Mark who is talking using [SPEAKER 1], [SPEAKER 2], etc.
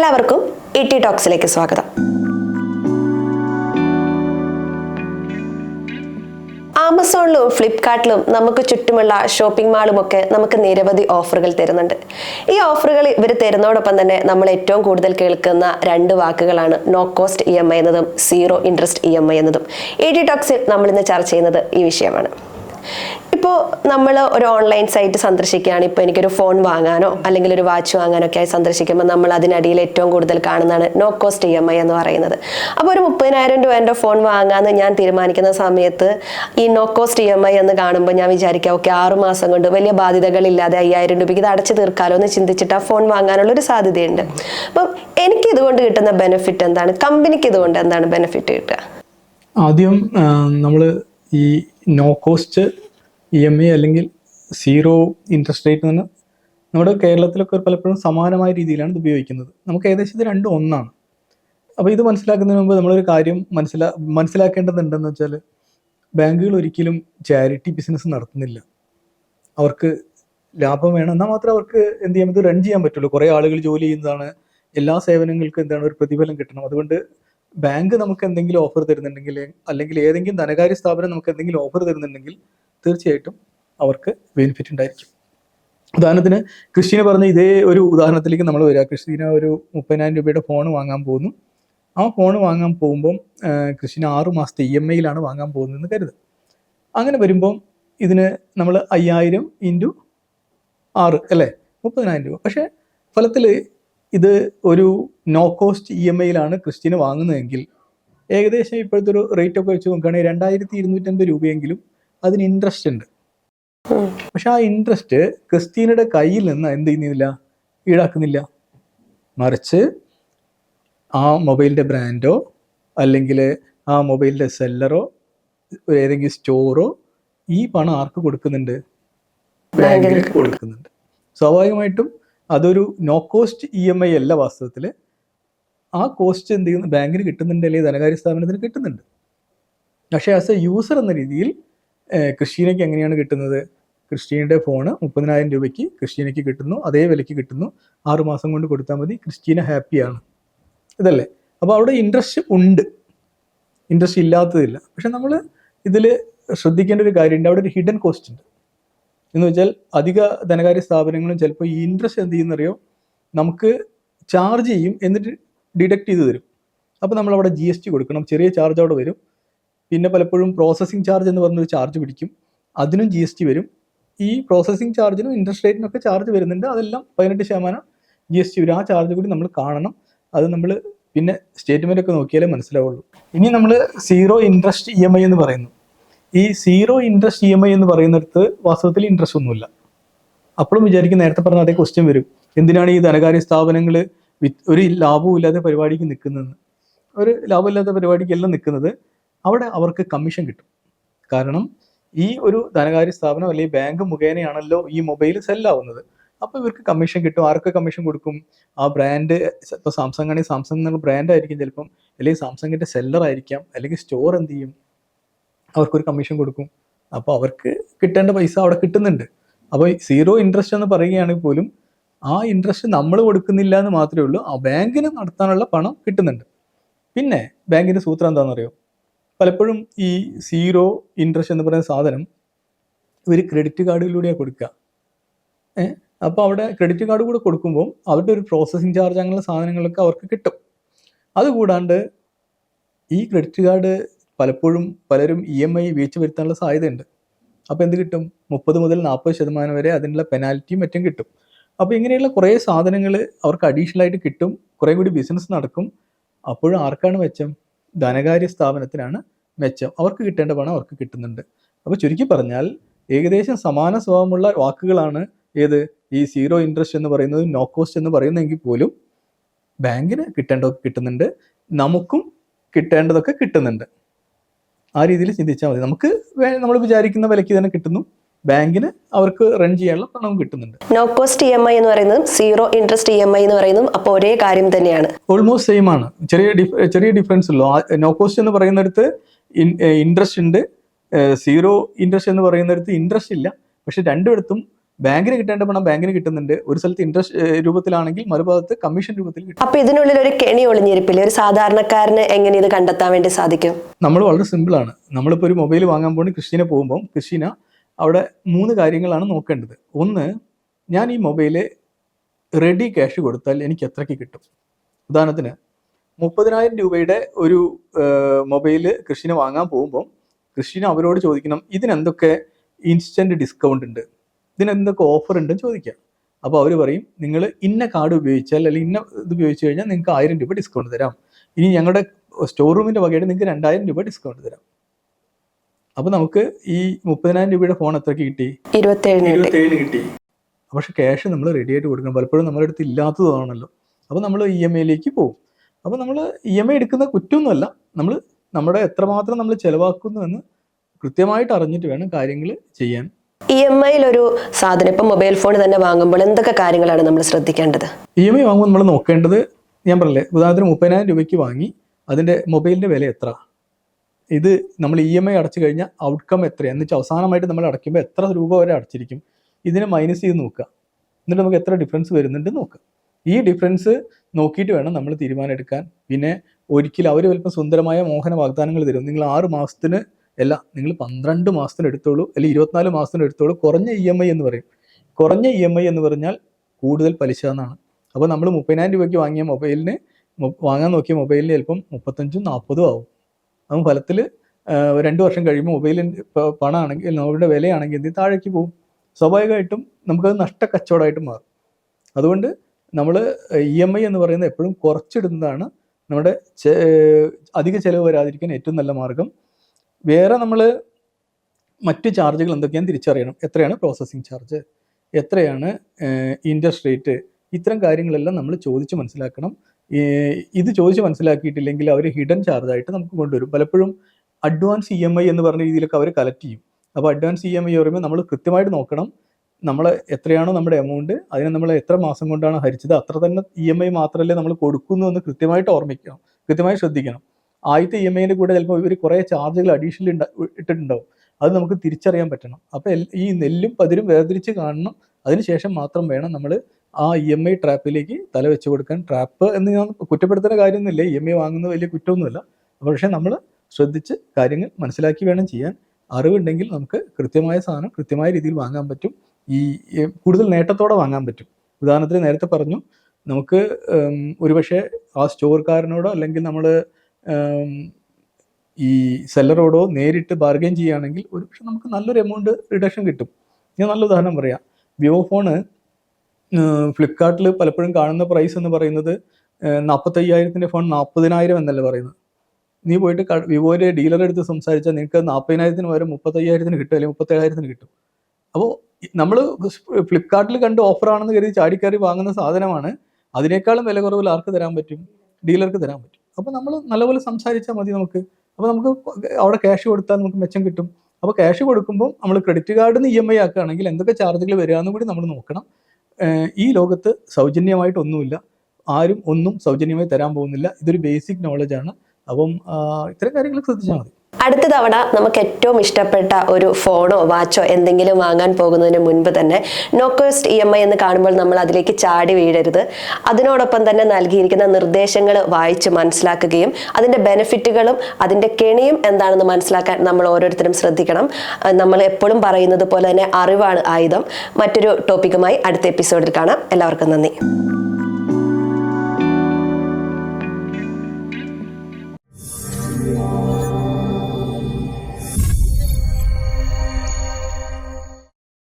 [SPEAKER 1] എല്ലാവർക്കും E T ടോക്സിലേക്ക് സ്വാഗതം. ആമസോണിലും ഫ്ലിപ്കാർട്ടിലും നമുക്ക് ചുറ്റുമുള്ള ഷോപ്പിംഗ് മാളും ഒക്കെ നമുക്ക് നിരവധി ഓഫറുകൾ തരുന്നുണ്ട്. ഈ ഓഫറുകൾ ഇവർ തരുന്നതോടൊപ്പം തന്നെ നമ്മൾ ഏറ്റവും കൂടുതൽ കേൾക്കുന്ന രണ്ട് വാക്കുകളാണ്. No cost E M I എന്നതും zero interest E M I എന്നതും. ഇ ഡി ടോക്സിൽ നമ്മൾ ഇന്ന് ചർച്ച ചെയ്യുന്നത് ഈ വിഷയമാണ്. ഇപ്പോൾ നമ്മൾ ഒരു ഓൺലൈൻ സൈറ്റ് സന്ദർശിക്കുകയാണ്. ഇപ്പോൾ എനിക്കൊരു ഫോൺ വാങ്ങാനോ അല്ലെങ്കിൽ ഒരു വാച്ച് വാങ്ങാനോ ഒക്കെ ആയി സന്ദർശിക്കുമ്പോൾ നമ്മൾ അതിനടിയിൽ ഏറ്റവും കൂടുതൽ കാണുന്നതാണ് no cost E M I എന്ന് പറയുന്നത്. അപ്പോൾ ഒരു മുപ്പതിനായിരം രൂപേന്റെ ഫോൺ വാങ്ങാമെന്ന് ഞാൻ തീരുമാനിക്കുന്ന സമയത്ത് ഈ no cost E M I എന്ന് കാണുമ്പോൾ ഞാൻ വിചാരിക്കാം ഓക്കെ ആറു മാസം കൊണ്ട് വലിയ ബാധ്യതകളില്ലാതെ അയ്യായിരം രൂപയ്ക്ക് ഇത് അടച്ചു തീർക്കാലോ എന്ന് ചിന്തിച്ചിട്ട് ആ ഫോൺ വാങ്ങാനുള്ള ഒരു സാധ്യതയുണ്ട്. അപ്പം എനിക്ക് ഇതുകൊണ്ട് കിട്ടുന്ന ബെനിഫിറ്റ് എന്താണ്? കമ്പനിക്ക് ഇതുകൊണ്ട് എന്താണ് ബെനിഫിറ്റ് കിട്ടുക?
[SPEAKER 2] ആദ്യം നമ്മൾ ഈ no cost E M I അല്ലെങ്കിൽ സീറോ ഇൻട്രസ്റ്റ് റേറ്റ് എന്ന് നമ്മുടെ കേരളത്തിലൊക്കെ പലപ്പോഴും സമാനമായ രീതിയിലാണ് ഇത് ഉപയോഗിക്കുന്നത്. നമുക്ക് ഏകദേശം ഇത് രണ്ടും ഒന്നാണ്. അപ്പോൾ ഇത് മനസ്സിലാക്കുന്നതിന് മുമ്പ് നമ്മളൊരു കാര്യം മനസ്സിലാ മനസ്സിലാക്കേണ്ടതുണ്ടെന്ന് വെച്ചാൽ ബാങ്കുകൾ ഒരിക്കലും ചാരിറ്റി ബിസിനസ് നടത്തുന്നില്ല. അവർക്ക് ലാഭം വേണം. എന്നാൽ മാത്രമേ അവർക്ക് എന്ത് ചെയ്യാൻ ഇത് റൺ ചെയ്യാൻ പറ്റുള്ളൂ. കുറേ ആളുകൾ ജോലി ചെയ്യുന്നതാണ്. എല്ലാ സേവനങ്ങൾക്കും എന്താണ് ഒരു പ്രതിഫലം കിട്ടണം. അതുകൊണ്ട് ബാങ്ക് നമുക്ക് എന്തെങ്കിലും ഓഫർ തരുന്നുണ്ടെങ്കിൽ അല്ലെങ്കിൽ ഏതെങ്കിലും ധനകാര്യ സ്ഥാപനം നമുക്ക് എന്തെങ്കിലും ഓഫർ തരുന്നുണ്ടെങ്കിൽ തീർച്ചയായിട്ടും അവർക്ക് ബെനിഫിറ്റ് ഉണ്ടായിരിക്കും. ഉദാഹരണത്തിന് ക്രിസ്റ്റീന പറഞ്ഞ ഇതേ ഒരു ഉദാഹരണത്തിലേക്ക് നമ്മൾ വരിക ക്രിസ്റ്റീന ഒരു മുപ്പതിനായിരം രൂപയുടെ ഫോൺ വാങ്ങാൻ പോകുന്നു. ആ ഫോൺ വാങ്ങാൻ പോകുമ്പം ക്രിസ്റ്റീന ആറ് മാസത്തെ ഇ എം ഐയിലാണ് വാങ്ങാൻ പോകുന്നതെന്ന് കരുത് അങ്ങനെ വരുമ്പം ഇതിന് നമ്മൾ അയ്യായിരം ഇന്റു ആറ് അല്ലേ? മുപ്പതിനായിരം രൂപ. പക്ഷേ ഫലത്തിൽ ഇത് ഒരു നോ കോസ്റ്റ് ഇ എം ഐയിലാണ് ക്രിസ്റ്റീന് വാങ്ങുന്നതെങ്കിൽ ഏകദേശം ഇപ്പോഴത്തെ ഒരു റേറ്റ് ഒക്കെ വെച്ച് നോക്കുകയാണെങ്കിൽ രണ്ടായിരത്തി ഇരുന്നൂറ്റമ്പത് രൂപയെങ്കിലും അതിന് ഇൻട്രസ്റ്റ് ഉണ്ട്. പക്ഷെ ആ ഇൻട്രസ്റ്റ് ക്രിസ്റ്റീനയുടെ കയ്യിൽ നിന്ന് എന്ത് ചെയ്യുന്നില്ല? ഈടാക്കുന്നില്ല. മറിച്ച് ആ മൊബൈലിന്റെ ബ്രാൻഡോ അല്ലെങ്കിൽ ആ മൊബൈലിന്റെ സെല്ലറോ ഏതെങ്കിലും സ്റ്റോറോ ഈ പണം ആർക്ക് കൊടുക്കുന്നുണ്ട്? ബാങ്കിന് കൊടുക്കുന്നുണ്ട്. സ്വാഭാവികമായിട്ടും അതൊരു no cost E M I അല്ല വാസ്തവത്തിൽ ആ കോസ്റ്റ് എന്ത് ചെയ്യുന്നു? ബാങ്കിന് കിട്ടുന്നുണ്ട് അല്ലെങ്കിൽ ധനകാര്യ സ്ഥാപനത്തിന് കിട്ടുന്നുണ്ട്. പക്ഷേ ആസ് എ യൂസർ എന്ന രീതിയിൽ ക്രിസ്റ്റീനയ്ക്ക് എങ്ങനെയാണ് കിട്ടുന്നത്? ക്രിസ്റ്റീനയുടെ ഫോണ് മുപ്പതിനായിരം രൂപയ്ക്ക് ക്രിസ്റ്റീനയ്ക്ക് കിട്ടുന്നു. അതേ വിലയ്ക്ക് കിട്ടുന്നു. ആറുമാസം കൊണ്ട് കൊടുത്താൽ മതി. ക്രിസ്റ്റീന ഹാപ്പിയാണ് ഇതല്ലേ? അപ്പോൾ അവിടെ ഇൻട്രസ്റ്റ് ഉണ്ട്. ഇൻട്രസ്റ്റ് ഇല്ലാത്തതില്ല. പക്ഷെ നമ്മൾ ഇതിൽ ശ്രദ്ധിക്കേണ്ട ഒരു കാര്യമുണ്ട്. അവിടെ ഒരു ഹിഡൻ കോസ്റ്റ് ഉണ്ട്. എന്ന് വെച്ചാൽ അധിക ധനകാര്യ സ്ഥാപനങ്ങളും ചിലപ്പോൾ ഈ ഇൻട്രസ്റ്റ് എന്ത് ചെയ്യുന്നറിയോ? നമുക്ക് ചാർജ് ചെയ്യും എന്നിട്ട് ഡിഡക്ട് ചെയ്ത് തരും. അപ്പോൾ നമ്മൾ അവിടെ ജി എസ് ടി കൊടുക്കണം. ചെറിയ ചാർജ് അവിടെ വരും. പിന്നെ പലപ്പോഴും പ്രോസസ്സിംഗ് ചാർജ് എന്ന് പറഞ്ഞൊരു ചാർജ് പിടിക്കും. അതിനും ജി എസ് ടി വരും. ഈ പ്രോസസ്സിംഗ് ചാർജിനും ഇൻട്രസ്റ്റ് റേറ്റിനൊക്കെ ചാർജ് വരുന്നുണ്ട്. അതെല്ലാം പതിനെട്ട് ശതമാനം ജി എസ് ടി വരും. ആ ചാർജ് കൂടി നമ്മൾ കാണണം. അത് നമ്മൾ പിന്നെ സ്റ്റേറ്റ്മെന്റ് ഒക്കെ നോക്കിയാലേ മനസ്സിലാവുള്ളൂ. ഇനി നമ്മൾ zero interest E M I എന്ന് പറയുന്നു. ഈ zero interest E M I എന്ന് പറയുന്നിടത്ത് വാസ്തവത്തിൽ ഇൻട്രസ്റ്റ് ഒന്നുമില്ല. അപ്പോഴും വിചാരിക്കും നേരത്തെ പറഞ്ഞ അതേ ക്വസ്റ്റ്യൻ വരും. എന്തിനാണ് ഈ ധനകാര്യ സ്ഥാപനങ്ങൾ ഒരു ലാഭവും ഇല്ലാത്ത പരിപാടിക്ക് നിൽക്കുന്നതെന്ന്? ഒരു ലാഭമില്ലാത്ത പരിപാടിക്കെല്ലാം നിൽക്കുന്നത്. അവിടെ അവർക്ക് കമ്മീഷൻ കിട്ടും. കാരണം ഈ ഒരു ധനകാര്യ സ്ഥാപനം അല്ലെങ്കിൽ ബാങ്ക് മുഖേനയാണല്ലോ ഈ മൊബൈൽ സെല്ലാവുന്നത് അപ്പോൾ ഇവർക്ക് കമ്മീഷൻ കിട്ടും. ആർക്ക് കമ്മീഷൻ കൊടുക്കും? ആ ബ്രാൻഡ് ഇപ്പോൾ സാംസങ് ആണെങ്കിൽ സാംസങ് എന്നുള്ള ബ്രാൻഡ് ആയിരിക്കും ചിലപ്പം. അല്ലെങ്കിൽ സാംസങ്ങിന്റെ സെല്ലർ ആയിരിക്കാം. അല്ലെങ്കിൽ സ്റ്റോർ എന്ത് ചെയ്യും? അവർക്കൊരു കമ്മീഷൻ കൊടുക്കും. അപ്പോൾ അവർക്ക് കിട്ടേണ്ട പൈസ അവിടെ കിട്ടുന്നുണ്ട്. അപ്പോൾ സീറോ ഇൻട്രസ്റ്റ് എന്ന് പറയുകയാണെങ്കിൽ പോലും ആ ഇൻട്രസ്റ്റ് നമ്മൾ കൊടുക്കുന്നില്ല എന്ന് മാത്രമേ ഉള്ളൂ. ആ ബാങ്കിന് നടത്താനുള്ള പണം കിട്ടുന്നുണ്ട്. പിന്നെ ബാങ്കിന്റെ സൂത്രം എന്താണെന്ന് അറിയോ പലപ്പോഴും ഈ സീറോ ഇൻട്രസ്റ്റ് എന്ന് പറയുന്ന സാധനം ഇവർ ക്രെഡിറ്റ് കാർഡിലൂടെയാണ് കൊടുക്കുക. ഏഹ് അപ്പോൾ അവിടെ ക്രെഡിറ്റ് കാർഡ് കൂടെ കൊടുക്കുമ്പോൾ അവരുടെ ഒരു പ്രോസസ്സിങ് ചാർജ് അങ്ങനെയുള്ള സാധനങ്ങളൊക്കെ അവർക്ക് കിട്ടും. അതുകൂടാണ്ട് ഈ ക്രെഡിറ്റ് കാർഡ് പലപ്പോഴും പലരും ഇ എം ഐ വീഴ്ച വരുത്താനുള്ള സാധ്യതയുണ്ട്. അപ്പോൾ എന്ത് കിട്ടും? മുപ്പത് മുതൽ നാൽപ്പത് ശതമാനം വരെ അതിനുള്ള പെനാൽറ്റിയും മറ്റും കിട്ടും. അപ്പോൾ ഇങ്ങനെയുള്ള കുറേ സാധനങ്ങൾ അവർക്ക് അഡീഷണൽ ആയിട്ട് കിട്ടും. കുറേ കൂടി ബിസിനസ് നടക്കും. അപ്പോഴും ആർക്കാണ് മെച്ചം? ധനകാര്യ സ്ഥാപനത്തിനാണ് മെച്ചം. അവർക്ക് കിട്ടേണ്ട പണം അവർക്ക് കിട്ടുന്നുണ്ട്. അപ്പോൾ ചുരുക്കി പറഞ്ഞാൽ ഏകദേശം സമാന സ്വഭാവമുള്ള വാക്കുകളാണ് ഏത്? ഈ സീറോ ഇൻട്രസ്റ്റ് എന്ന് പറയുന്നത് നോ കോസ്റ്റ് എന്ന് പറയുന്നെങ്കിൽ പോലും ബാങ്കിന് കിട്ടേണ്ടതൊക്കെ കിട്ടുന്നുണ്ട്. നമുക്കും കിട്ടേണ്ടതൊക്കെ കിട്ടുന്നുണ്ട്. ആ രീതിയിൽ ചിന്തിച്ചാൽ മതി. നമുക്ക് നമ്മൾ വിചാരിക്കുന്ന വിലയ്ക്ക് തന്നെ കിട്ടുന്നു. ബാങ്കിന് അവർക്ക് റൺ ചെയ്യാനുള്ള പണം കിട്ടുന്നുണ്ട്.
[SPEAKER 1] No cost E M I എന്ന് പറയുന്നതും zero interest E M I എന്ന് പറയുന്നതും അപ്പോൾ ഒരേ കാര്യം തന്നെയാണ്.
[SPEAKER 2] ഓൾമോസ്റ്റ് സെയിം ആണ്. ചെറിയ ചെറിയ ഡിഫറൻസ് ഉള്ളൂ. നോ കോസ്റ്റ് എന്ന് പറയുന്നിടത്ത് ഇൻട്രസ്റ്റ് ഉണ്ട്. സീറോ ഇൻട്രസ്റ്റ് എന്ന് പറയുന്നിടത്ത് ഇൻട്രസ്റ്റ് ഇല്ല. പക്ഷെ രണ്ടിടത്തും ബാങ്കിന് കിട്ടേണ്ട പണം ബാങ്കിന് കിട്ടുന്നുണ്ട്. ഒരു സ്ഥലത്ത് ഇൻട്രസ്റ്റ് രൂപത്തിലാണെങ്കിൽ മറുഭാഗത്ത് കമ്മീഷൻ രൂപത്തിൽ കിട്ടും.
[SPEAKER 1] അപ്പൊ ഇതിനുള്ളിൽ ഒരു കെണി ഒളിഞ്ഞിരിപ്പില്ല? ഒരു സാധാരണക്കാരന് എങ്ങനെ ഇത് കണ്ടെത്താൻ വേണ്ടി സാധിക്കും?
[SPEAKER 2] നമ്മൾ വളരെ സിമ്പിൾ ആണ്. നമ്മളിപ്പോൾ ഒരു മൊബൈൽ വാങ്ങാൻ പോകുന്ന കൃഷിനെ പോകുമ്പോൾ കൃഷിന അവിടെ മൂന്ന് കാര്യങ്ങളാണ് നോക്കേണ്ടത്. ഒന്ന് ഞാൻ ഈ മൊബൈൽ റെഡി ക്യാഷ് കൊടുത്താൽ എനിക്ക് എത്രയ്ക്ക് കിട്ടും. ഉദാഹരണത്തിന് മുപ്പതിനായിരം രൂപയുടെ ഒരു മൊബൈൽ കൃഷിനെ വാങ്ങാൻ പോകുമ്പോൾ കൃഷിന് അവരോട് ചോദിക്കണം ഇതിനെന്തൊക്കെ ഇൻസ്റ്റന്റ് ഡിസ്കൗണ്ട് ഉണ്ട്? ഇതിനെന്തൊക്കെ ഓഫർ ഉണ്ടെന്ന് ചോദിക്കാം. അപ്പോൾ അവർ പറയും നിങ്ങൾ ഇന്ന കാർഡ് ഉപയോഗിച്ചാൽ അല്ലെങ്കിൽ ഇന്ന ഇത് ഉപയോഗിച്ച് കഴിഞ്ഞാൽ നിങ്ങൾക്ക് ആയിരം രൂപ ഡിസ്കൗണ്ട് തരാം. ഇനി ഞങ്ങളുടെ സ്റ്റോർ റൂമിന്റെ വകയായിട്ട് നിങ്ങൾക്ക് രണ്ടായിരം രൂപ ഡിസ്കൗണ്ട് തരാം. അപ്പൊ നമുക്ക് ഈ മുപ്പതിനായിരം രൂപയുടെ ഫോൺ എത്ര കിട്ടി?
[SPEAKER 1] ഇരുപത്തേഴിന് കിട്ടി.
[SPEAKER 2] പക്ഷെ ക്യാഷ് നമ്മൾ റെഡി ആയിട്ട് കൊടുക്കണം. പലപ്പോഴും നമ്മുടെ അടുത്ത് ഇല്ലാത്തതാണല്ലോ അപ്പോൾ നമ്മൾ ഇ എം ഐയിലേക്ക് പോകും. അപ്പോൾ നമ്മൾ ഇ എം ഐ എടുക്കുന്ന കുറ്റമൊന്നുമല്ല. നമ്മൾ നമ്മുടെ എത്രമാത്രം നമ്മൾ ചെലവാക്കുന്നു എന്ന് കൃത്യമായിട്ട് അറിഞ്ഞിട്ട് വേണം കാര്യങ്ങൾ ചെയ്യാൻ.
[SPEAKER 1] ഇ എം ഐയിൽ ഒരു സാധനം. ഇപ്പൊ മൊബൈൽ ഫോൺ തന്നെ വാങ്ങുമ്പോൾ എന്തൊക്കെ കാര്യങ്ങളാണ് നമ്മൾ ശ്രദ്ധിക്കേണ്ടത്?
[SPEAKER 2] ഇ എം ഐ വാങ്ങുമ്പോൾ നമ്മൾ നോക്കേണ്ടത് ഞാൻ പറഞ്ഞില്ലേ ഉദാഹരണത്തിന് മുപ്പതിനായിരം രൂപയ്ക്ക് വാങ്ങി അതിന്റെ മൊബൈലിന്റെ വില എത്ര? ഇത് നമ്മൾ ഇ എം ഐ അടച്ചു കഴിഞ്ഞാൽ ഔട്ട്കം എത്രയാണ് എന്ന് വെച്ചാൽ അവസാനമായിട്ട് നമ്മൾ അടയ്ക്കുമ്പോൾ എത്ര രൂപ വരെ അടച്ചിരിക്കും? ഇതിനെ മൈനസ് ചെയ്ത് നോക്കുക. എന്നിട്ട് നമുക്ക് എത്ര ഡിഫറൻസ് വരുന്നുണ്ട് നോക്കുക. ഈ ഡിഫറൻസ് നോക്കിയിട്ട് വേണം നമ്മൾ തീരുമാനം എടുക്കാൻ പിന്നെ ഒരിക്കലും അവർ വലിപ്പം സുന്ദരമായ മോഹന വാഗ്ദാനങ്ങൾ തരും. നിങ്ങൾ ആറ് മാസത്തിന് അല്ല നിങ്ങൾ പന്ത്രണ്ട് മാസത്തിന് എടുത്തോളൂ അല്ലെങ്കിൽ ഇരുപത്തിനാല് മാസത്തിന് എടുത്തോളൂ. കുറഞ്ഞ ഇ എം ഐ എന്ന് പറയും. കുറഞ്ഞ ഇ എം ഐ എന്ന് പറഞ്ഞാൽ കൂടുതൽ പലിശ എന്നാണ്. അപ്പോൾ നമ്മൾ മുപ്പതിനായിരം രൂപയ്ക്ക് വാങ്ങിയ മൊബൈലിന് വാങ്ങാൻ നോക്കിയ മൊബൈലിന് ചിലപ്പം മുപ്പത്തഞ്ചും നാൽപ്പതും ആവും. അപ്പം ഫലത്തിൽ രണ്ട് വർഷം കഴിയുമ്പോൾ മൊബൈലിന്റെ പണമാണെങ്കിൽ നമ്മുടെ വിലയാണെങ്കിൽ എന്ത് താഴേക്ക് പോകും. സ്വാഭാവികമായിട്ടും നമുക്കത് നഷ്ട കച്ചവടമായിട്ട് മാറും. അതുകൊണ്ട് നമ്മൾ ഇ എം ഐ എന്ന് പറയുന്നത് എപ്പോഴും കുറച്ചിടുന്നതാണ് നമ്മുടെ അധിക ചിലവ് വരാതിരിക്കാൻ ഏറ്റവും നല്ല മാർഗം. വേറെ നമ്മൾ മറ്റ് ചാർജുകൾ എന്തൊക്കെയാണെന്ന് തിരിച്ചറിയണം. എത്രയാണ് പ്രോസസ്സിങ് ചാർജ്? എത്രയാണ് ഇൻട്രസ്റ്റ് റേറ്റ് ഇത്തരം കാര്യങ്ങളെല്ലാം നമ്മൾ ചോദിച്ച് മനസ്സിലാക്കണം. ഇത് ചോദിച്ച് മനസ്സിലാക്കിയിട്ടില്ലെങ്കിൽ അവർ ഹിഡൻ ചാർജായിട്ട് നമുക്ക് കൊണ്ടുവരും. പലപ്പോഴും അഡ്വാൻസ് ഇ എം ഐ എന്ന് പറഞ്ഞ രീതിയിലൊക്കെ അവർ കളക്ട് ചെയ്യും. അപ്പോൾ അഡ്വാൻസ് ഇ എം ഐ പറയുമ്പോൾ നമ്മൾ കൃത്യമായിട്ട് നോക്കണം നമ്മൾ എത്രയാണോ നമ്മുടെ എമൗണ്ട് അതിനെ നമ്മൾ എത്ര മാസം കൊണ്ടാണ് ഹരിച്ചത് അത്ര തന്നെ ഇ എം ഐ മാത്രമല്ലേ നമ്മൾ കൊടുക്കുന്നു എന്ന് കൃത്യമായിട്ട് ഓർമ്മിക്കണം കൃത്യമായി ശ്രദ്ധിക്കണം. ആദ്യത്തെ ഇ എം ഐന്റെ കൂടെ ചിലപ്പോൾ ഇവർ കുറേ ചാർജുകൾ അഡീഷണൽ ഇട്ടിട്ടുണ്ടാവും. അത് നമുക്ക് തിരിച്ചറിയാൻ പറ്റണം. അപ്പോൾ ഈ നെല്ലും പതിരും വേർതിരിച്ച് കാണണം അതിനുശേഷം മാത്രം വേണം നമ്മൾ ആ ഇ എം ഐ ട്രാപ്പിലേക്ക് തല വെച്ച് കൊടുക്കാൻ. ട്രാപ്പ് എന്ന് ഞാൻ കുറ്റപ്പെടുത്തുന്ന കാര്യമൊന്നുമില്ല. ഇ എം ഐ വാങ്ങുന്നത് വലിയ കുറ്റമൊന്നുമില്ല. പക്ഷേ നമ്മൾ ശ്രദ്ധിച്ച് കാര്യങ്ങൾ മനസ്സിലാക്കി വേണം ചെയ്യാൻ. അറിവുണ്ടെങ്കിൽ നമുക്ക് കൃത്യമായ സാധനം കൃത്യമായ രീതിയിൽ വാങ്ങാൻ പറ്റും. ഈ കൂടുതൽ നേട്ടത്തോടെ വാങ്ങാൻ പറ്റും. ഉദാഹരണത്തിന് നേരത്തെ പറഞ്ഞു നമുക്ക് ഒരുപക്ഷെ ആ സ്റ്റോർക്കാരനോടോ അല്ലെങ്കിൽ നമ്മൾ ഈ സെല്ലറോടോ നേരിട്ട് ബാർഗെയിൻ ചെയ്യുകയാണെങ്കിൽ ഒരുപക്ഷെ നമുക്ക് നല്ലൊരു എമൗണ്ട് റിഡക്ഷൻ കിട്ടും. ഞാൻ നല്ല ഉദാഹരണം പറയാം. വിവോ ഫോണ് ഫ്ലിപ്കാർട്ടിൽ പലപ്പോഴും കാണുന്ന പ്രൈസ് എന്ന് പറയുന്നത് നാൽപ്പത്തയ്യായിരത്തിന്റെ ഫോൺ നാൽപ്പതിനായിരം എന്നല്ലേ പറയുന്നത്. നീ പോയിട്ട് വിവോയുടെ ഡീലറെ എടുത്ത് സംസാരിച്ചാൽ നിനക്ക് നാൽപ്പതിനായിരത്തിന് പകരം മുപ്പത്തയ്യായിരത്തിന് കിട്ടും അല്ലെങ്കിൽ മുപ്പത്തേഴായിരത്തിന് കിട്ടും. അപ്പോൾ നമ്മൾ ഫ്ലിപ്കാർട്ടിൽ കണ്ട് ഓഫറാണെന്ന് കരുതി ചാടിക്കയറി വാങ്ങുന്ന സാധനമാണ്. അതിനേക്കാളും വില കുറവിൽ ആർക്ക് തരാൻ പറ്റും? ഡീലർക്ക് തരാൻ പറ്റും. അപ്പോൾ നമ്മൾ നല്ലപോലെ സംസാരിച്ചാൽ മതി നമുക്ക്. അപ്പോൾ നമുക്ക് അവിടെ ക്യാഷ് കൊടുത്താൽ നമുക്ക് മെച്ചം കിട്ടും. അപ്പോൾ ക്യാഷ് കൊടുക്കുമ്പോൾ നമ്മൾ ക്രെഡിറ്റ് കാർഡിൽ നിന്ന് ഇ എം ഐ ആക്കുകയാണെങ്കിൽ എന്തൊക്കെ ചാർജുകൾ വരികയെന്നും കൂടി നമ്മൾ നോക്കണം. ഈ ലോകത്ത് സൗജന്യമായിട്ടൊന്നുമില്ല. ആരും ഒന്നും സൗജന്യമായി തരാൻ പോകുന്നില്ല. ഇതൊരു ബേസിക് നോളജാണ് അപ്പം ഇത്തരം കാര്യങ്ങൾ ശ്രദ്ധിച്ചാൽ മതി.
[SPEAKER 1] അടുത്ത തവണ നമുക്ക് ഏറ്റവും ഇഷ്ടപ്പെട്ട ഒരു ഫോണോ വാച്ചോ എന്തെങ്കിലും വാങ്ങാൻ പോകുന്നതിന് മുൻപ് തന്നെ no cost E M I എന്ന് കാണുമ്പോൾ നമ്മൾ അതിലേക്ക് ചാടി വീഴരുത്. അതിനോടൊപ്പം തന്നെ നൽകിയിരിക്കുന്ന നിർദ്ദേശങ്ങൾ വായിച്ച് മനസ്സിലാക്കുകയും അതിന്റെ ബെനിഫിറ്റുകളും അതിന്റെ കെണിയും എന്താണെന്ന് മനസ്സിലാക്കാൻ നമ്മൾ ഓരോരുത്തരും ശ്രദ്ധിക്കണം. നമ്മൾ എപ്പോഴും പറയുന്നത് പോലെ തന്നെ അറിവാണ് ആയുധം. മറ്റൊരു ടോപ്പിക്കുമായി അടുത്ത എപ്പിസോഡിൽ കാണാം. എല്ലാവർക്കും നന്ദി.